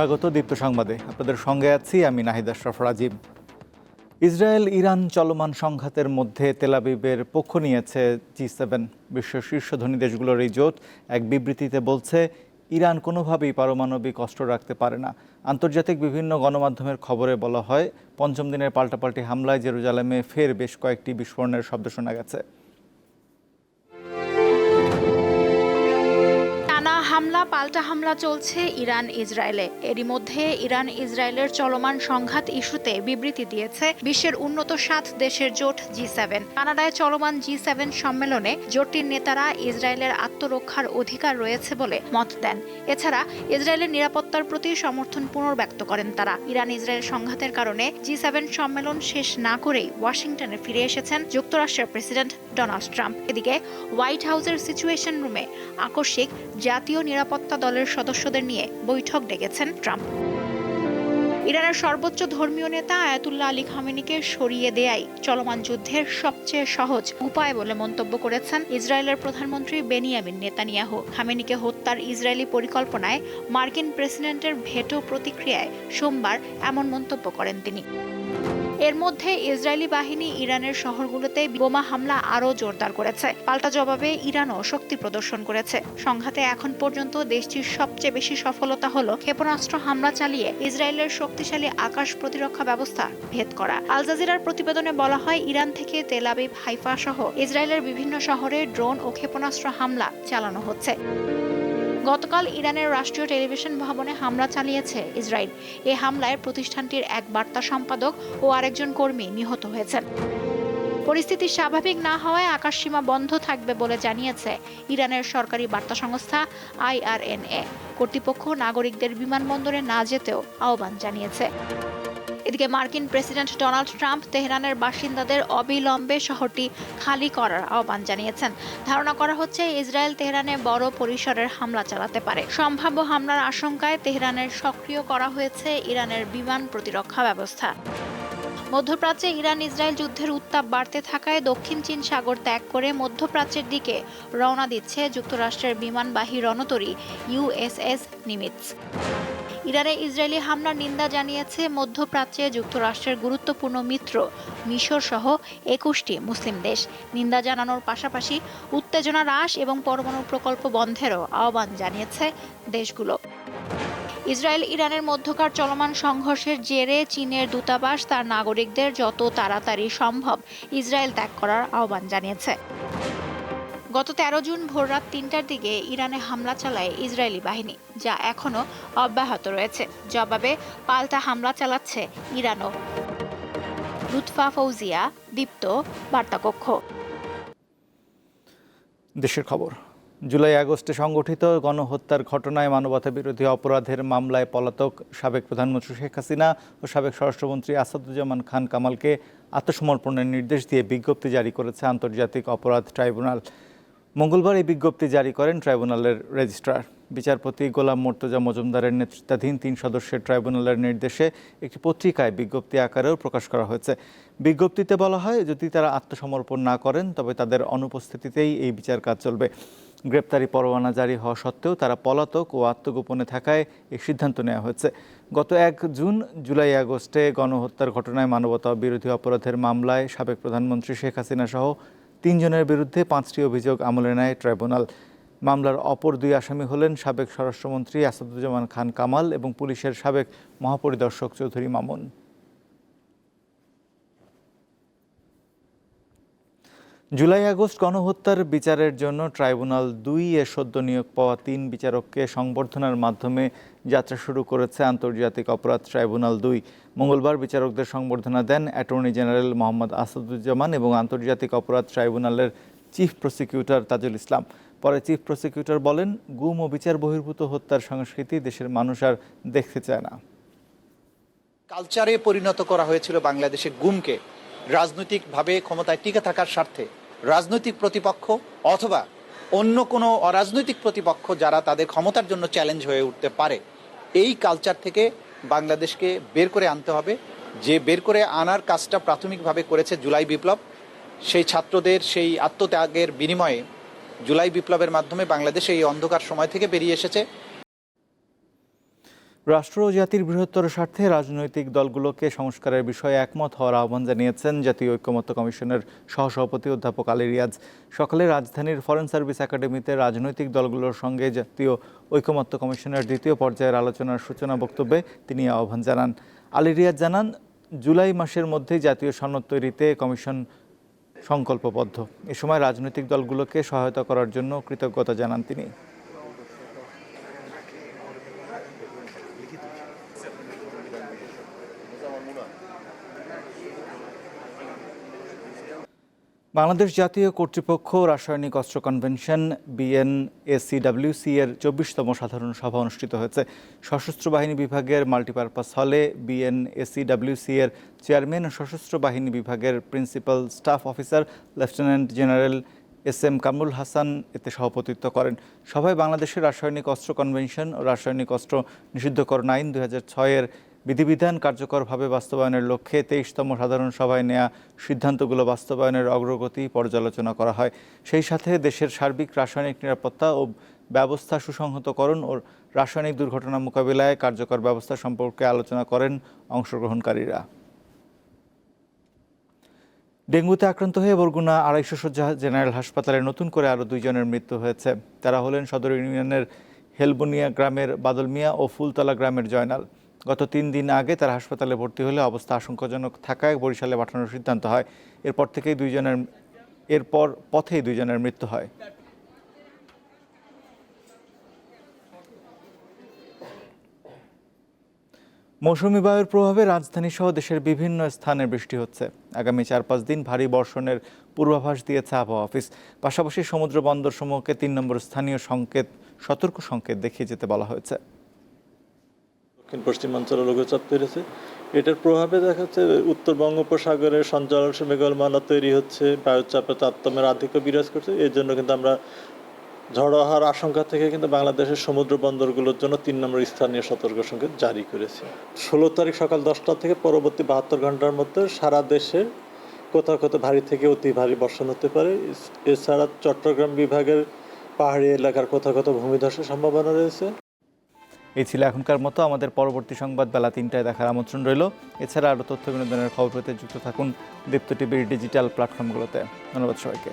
স্বাগত দীপ্ত সংবাদে। আপনাদের সঙ্গে আছি আমি নাহিদ আশরাফ রাজীব। ইসরায়েল ইরান চলমান সংঘাতের মধ্যে তেলাবিবের পক্ষ নিয়েছে জি সেভেন। বিশ্ব শীর্ষ ধনী দেশগুলোর এই জোট এক বিবৃতিতে বলছে, ইরান কোনোভাবেই পারমাণবিক অস্ত্র রাখতে পারে না। আন্তর্জাতিক বিভিন্ন গণমাধ্যমের খবরে বলা হয়, পঞ্চম দিনের পাল্টাপাল্টি হামলায় জেরুজালেমে ফের বেশ কয়েকটি বিস্ফোরণের শব্দ শোনা গেছে। হামলা, পাল্টা হামলা চলছে ইরান ইসরায়েলে। এরই মধ্যে ইরান ইসরায়েলের চলমান সংঘাত ইস্যুতে বিবৃতি দিয়েছে বিশ্বের উন্নত সাত দেশের জোট জি সেভেন। কানাডায় চলমান জি সেভেন সম্মেলনে জোটটির নেতারা ইসরায়েলের আত্মরক্ষার অধিকার রয়েছে বলে মত দেন। এছাড়া ইসরায়েলের নিরাপত্তার প্রতি সমর্থন পুনর্ব্যক্ত করেন তারা। ইরান ইসরায়েল সংঘাতের কারণে জি সেভেন সম্মেলন শেষ না করেই ওয়াশিংটনে ফিরে এসেছেন যুক্তরাষ্ট্রের প্রেসিডেন্ট ডোনাল্ড ট্রাম্প। এদিকে হোয়াইট হাউসের সিচুয়েশন রুমে আকস্মিক জাতীয় নিরাপত্তা দলের সদস্যদের নিয়ে বৈঠক ডেকেছেন ট্রাম্প। ইরানের সর্বোচ্চ ধর্মীয় নেতা আয়াতুল্লাহ আলী খামেনিকে সরিয়ে দেয়াই চলমান যুদ্ধের সবচেয়ে সহজ উপায় বলে মন্তব্য করেছেন ইসরায়েলের প্রধানমন্ত্রী বেনিয়ামিন নেতানিয়াহু। খামেনিকে হত্যার ইসরায়েলি পরিকল্পনায় মার্কিন প্রেসিডেন্টের ভেটো প্রতিক্রিয়ায় সোমবার এমন মন্তব্য করেন তিনি। এর মধ্যে ইসরায়েলি বাহিনী ইরানের শহরগুলোতে বোমা হামলা আরও জোরদার করেছে। পাল্টা জবাবে ইরানও শক্তি প্রদর্শন করেছে। সংঘাতে এখন পর্যন্ত দেশটির সবচেয়ে বেশি সফলতা হল ক্ষেপণাস্ত্র হামলা চালিয়ে ইসরায়েলের শক্তিশালী আকাশ প্রতিরক্ষা ব্যবস্থা ভেদ করা। আল জাজিরার প্রতিবেদনে বলা হয়, ইরান থেকে তেল আবিব, হাইফা সহ ইসরায়েলের বিভিন্ন শহরে ড্রোন ও ক্ষেপণাস্ত্র হামলা চালানো হচ্ছে। গতকাল ইরানের রাষ্ট্রীয় টেলিভিশন ভবনে হামলা চালিয়েছে ইসরায়েল। এ হামলায় প্রতিষ্ঠানটির এক বার্তা সম্পাদক ও আরেকজন কর্মী নিহত হয়েছেন। পরিস্থিতি স্বাভাবিক না হওয়ায় আকাশসীমা বন্ধ থাকবে বলে জানিয়েছে ইরানের সরকারি বার্তা সংস্থা আইআরএনএ। কর্তৃপক্ষ নাগরিকদের বিমানবন্দরে না যেতেও আহ্বান জানিয়েছে। এদিকে মার্কিন প্রেসিডেন্ট ডোনাল্ড ট্রাম্প তেহরানের বাসিন্দাদের অবিলম্বে শহরটি খালি করার আহ্বান জানিয়েছেন। ধারণা করা হচ্ছে ইসরায়েল তেহরানে বড় পরিসরের হামলা চালাতে পারে। সম্ভাব্য হামলার আশঙ্কায় তেহরানের সক্রিয় করা হয়েছে ইরানের বিমান প্রতিরক্ষা ব্যবস্থা। মধ্যপ্রাচ্যে ইরান ইসরায়েল যুদ্ধের উত্তাপ বাড়তে থাকায় দক্ষিণ চীন সাগর ত্যাগ করে মধ্যপ্রাচ্যের দিকে রওনা দিচ্ছে যুক্তরাষ্ট্রের বিমানবাহী রণতরী ইউএসএস নিমিটস। ইরানে ইসরায়েলি হামলার নিন্দা জানিয়েছে মধ্যপ্রাচ্যে যুক্তরাষ্ট্রের গুরুত্বপূর্ণ মিত্র মিশর সহ একুশটি মুসলিম দেশ। নিন্দা জানানোর পাশাপাশি উত্তেজনা হ্রাস এবং পরমাণু প্রকল্প বন্ধেরও আহ্বান জানিয়েছে দেশগুলো। ইসরায়েল ইরানের মধ্যকার চলমান সংঘর্ষের জেরে চীনের দূতাবাস তার নাগরিকদের যত তাড়াতাড়ি সম্ভব ইসরায়েল ত্যাগ করার আহ্বান জানিয়েছে। গত তেরো জুন ভোররাত তিনটার দিকে ইরানে হামলা চালায় ইসরায়েলি বাহিনী, যা এখনও অব্যাহত রয়েছে। জবাবে পাল্টা হামলা চালাচ্ছে ইরানও। লুৎফা ফৌজিয়া, দীপ্ত, বার্তাকক্ষ। দেশের খবর, জুলাই আগস্টে সংগঠিত গণহত্যার ঘটনায় মানবতা বিরোধী অপরাধের মামলায় পলাতক সাবেক প্রধানমন্ত্রী শেখ হাসিনা ও সাবেক স্বরাষ্ট্রমন্ত্রী আসাদুজ্জামান খান কামালকে আত্মসমর্পণের নির্দেশ দিয়ে বিজ্ঞপ্তি জারি করেছে আন্তর্জাতিক অপরাধ ট্রাইব্যুনাল। মঙ্গলবার এই বিজ্ঞপ্তি জারি করেন ট্রাইব্যুনালের রেজিস্ট্রার। বিচারপতি গোলাম মোর্তজা মজুমদারের নেতৃত্বাধীন তিন সদস্যের ট্রাইব্যুনালের নির্দেশে একটি পত্রিকায় বিজ্ঞপ্তি আকারেও প্রকাশ করা হয়েছে। বিজ্ঞপ্তিতে বলা হয়, যদি তারা আত্মসমর্পণ না করেন, তবে তাদের অনুপস্থিতিতেই এই বিচার কাজ চলবে। গ্রেপ্তারি পরোয়ানা জারি হওয়া সত্ত্বেও তারা পলাতক ও আত্মগোপনে থাকায় এই সিদ্ধান্ত নেওয়া হয়েছে। গত এক জুন, জুলাই, আগস্টে গণহত্যার ঘটনায় মানবতা বিরোধী অপরাধের মামলায় সাবেক প্রধানমন্ত্রী শেখ হাসিনা সহ তিনজনের বিরুদ্ধে পাঁচটি অভিযোগ আমলে নেয় ট্রাইব্যুনাল। মামলার অপর দুই আসামি হলেন সাবেক স্বরাষ্ট্রমন্ত্রী আসাদুজ্জামান খান কামাল এবং পুলিশের সাবেক মহাপরিদর্শক চৌধুরী মামুন। জুলাই আগস্ট গণহত্যার বিচারের জন্য ট্রাইব্যুনাল দুই এ সদ্য নিয়োগ পাওয়া তিন বিচারককে সংবর্ধনার মাধ্যমে যাত্রা শুরু করেছে আন্তর্জাতিক অপরাধ ট্রাইব্যুনাল দুই। মঙ্গলবার বিচারকদের সংবর্ধনা দেন অ্যাটর্নি জেনারেল মোহাম্মদ আসাদুজ্জামান এবং আন্তর্জাতিক অপরাধ ট্রাইব্যুনালের চিফ প্রসিকিউটর তাজুল ইসলাম। পরে চিফ প্রসিকিউটর বলেন, গুম ও বিচার বহির্ভূত হত্যার সংস্কৃতি দেশের মানুষ আর দেখতে চায় না। কালচারে পরিণত করা হয়েছিল বাংলাদেশে গুমকে। রাজনৈতিকভাবে ক্ষমতায় টিকে থাকার স্বার্থে রাজনৈতিক প্রতিপক্ষ অথবা অন্য কোনো অরাজনৈতিক প্রতিপক্ষ যারা তাদের ক্ষমতার জন্য চ্যালেঞ্জ হয়ে উঠতে পারে, এই কালচার থেকে বাংলাদেশকে বের করে আনতে হবে। যে বের করে আনার কাজটা প্রাথমিকভাবে করেছে জুলাই বিপ্লব, সেই ছাত্রদের সেই আত্মত্যাগের বিনিময়ে জুলাই বিপ্লবের মাধ্যমে বাংলাদেশ এই অন্ধকার সময় থেকে বেরিয়ে এসেছে। রাষ্ট্র ও জাতির বৃহত্তর স্বার্থে রাজনৈতিক দলগুলোকে সংস্কারের বিষয়ে একমত হওয়ার আহ্বান জানিয়েছেন জাতীয় ঐক্যমত্য কমিশনের সহসভাপতি অধ্যাপক আলী রিয়াজ। সকালে রাজধানীর ফরেন সার্ভিস একাডেমিতে রাজনৈতিক দলগুলোর সঙ্গে জাতীয় ঐক্যমত্য কমিশনের দ্বিতীয় পর্যায়ের আলোচনার সূচনা বক্তব্যে তিনি আহ্বান জানান। আলী রিয়াজ জানান, জুলাই মাসের মধ্যে জাতীয় সনদ তৈরিতে কমিশন সংকল্পবদ্ধ। এ সময় রাজনৈতিক দলগুলোকে সহায়তা করার জন্য কৃতজ্ঞতা জানান তিনি। বাংলাদেশ জাতীয় কর্তৃপক্ষ রাসায়নিক অস্ত্র কনভেনশন বিএনএসিডব্লিউসি এর চব্বিশতম সাধারণ সভা অনুষ্ঠিত হয়েছে। সশস্ত্র বাহিনী বিভাগের মাল্টিপারপাস হলে বিএনএসিডব্লিউসি এর চেয়ারম্যান ও সশস্ত্র বাহিনী বিভাগের principal staff officer lieutenant general S M Kamrul Hasan এতে সভাপতিত্ব করেন। সভায় বাংলাদেশের রাসায়নিক অস্ত্র কনভেনশন ও রাসায়নিক অস্ত্র নিষিদ্ধকরণ আইন দুই হাজার ছয়ের বিধিবিধান কার্যকরভাবে বাস্তবায়নের লক্ষ্যে তেইশতম সাধারণ সভায় নেয়া সিদ্ধান্তগুলো বাস্তবায়নের অগ্রগতি পর্যালোচনা করা হয়। সেই সাথে দেশের সার্বিক রাসায়নিক নিরাপত্তা ও ব্যবস্থা সুসংহতকরণ ও রাসায়নিক দুর্ঘটনা মোকাবিলায় কার্যকর ব্যবস্থা সম্পর্কে আলোচনা করেন অংশগ্রহণকারীরা। ডেঙ্গুতে আক্রান্ত হয়ে বরগুনা আড়াইশো শয্যা জেনারেল হাসপাতালে নতুন করে আরও দুইজনের মৃত্যু হয়েছে। তারা হলেন সদর ইউনিয়নের হেলবুনিয়া গ্রামের বাদল মিয়া ও ফুলতলা গ্রামের জয়নাল। গত তিন দিন আগে তারা হাসপাতালে ভর্তি হলে অবস্থা আশঙ্কাজনক থাকায় বরিশালে পাঠানোর সিদ্ধান্ত হয়। এরপর থেকেই দুইজনের, এরপর পথেই দুইজনের মৃত্যু হয়। মৌসুমি বায়ুর প্রভাবে রাজধানী সহ দেশের বিভিন্ন স্থানে বৃষ্টি হচ্ছে। আগামী চার পাঁচ দিন ভারী বর্ষণের পূর্বাভাস দিয়েছে আবহাওয়া অফিস। পাশাপাশি সমুদ্র বন্দর সমূহকে তিন নম্বর স্থানীয় সংকেত, সতর্ক সংকেত দেখিয়ে যেতে বলা হয়েছে। দক্ষিণ পশ্চিমাঞ্চলে লঘুচাপ তৈরি এটার প্রভাবে দেখা যাচ্ছে উত্তর বঙ্গোপসাগরের সঞ্চালন মেঘলমালা তৈরি হচ্ছে, বায়ুচাপে তারতম্যের আধিক্য বিরাজ করছে। এর জন্য কিন্তু আমরা ঝড়ো হওয়ার আশঙ্কা থেকে কিন্তু বাংলাদেশের সমুদ্র বন্দরগুলোর জন্য তিন নম্বর স্থানীয় সতর্ক সংকেত জারি করেছে। ষোলো তারিখ সকাল দশটা থেকে পরবর্তী বাহাত্তর ঘণ্টার মধ্যে সারা দেশে কোথাও কোথাও ভারী থেকে অতি ভারী বর্ষণ হতে পারে। এছাড়া চট্টগ্রাম বিভাগের পাহাড়ি এলাকার কোথাও কোথাও ভূমিধসের সম্ভাবনা রয়েছে। এই ছিল এখনকার মতো। আমাদের পরবর্তী সংবাদ বেলা তিনটায় দেখার আমন্ত্রণ রইল। এছাড়া আরও তথ্য বিনোদনের খবর পেতে যুক্ত থাকুন দীপ্ত টিভির ডিজিটাল প্ল্যাটফর্মগুলোতে। ধন্যবাদ সবাইকে।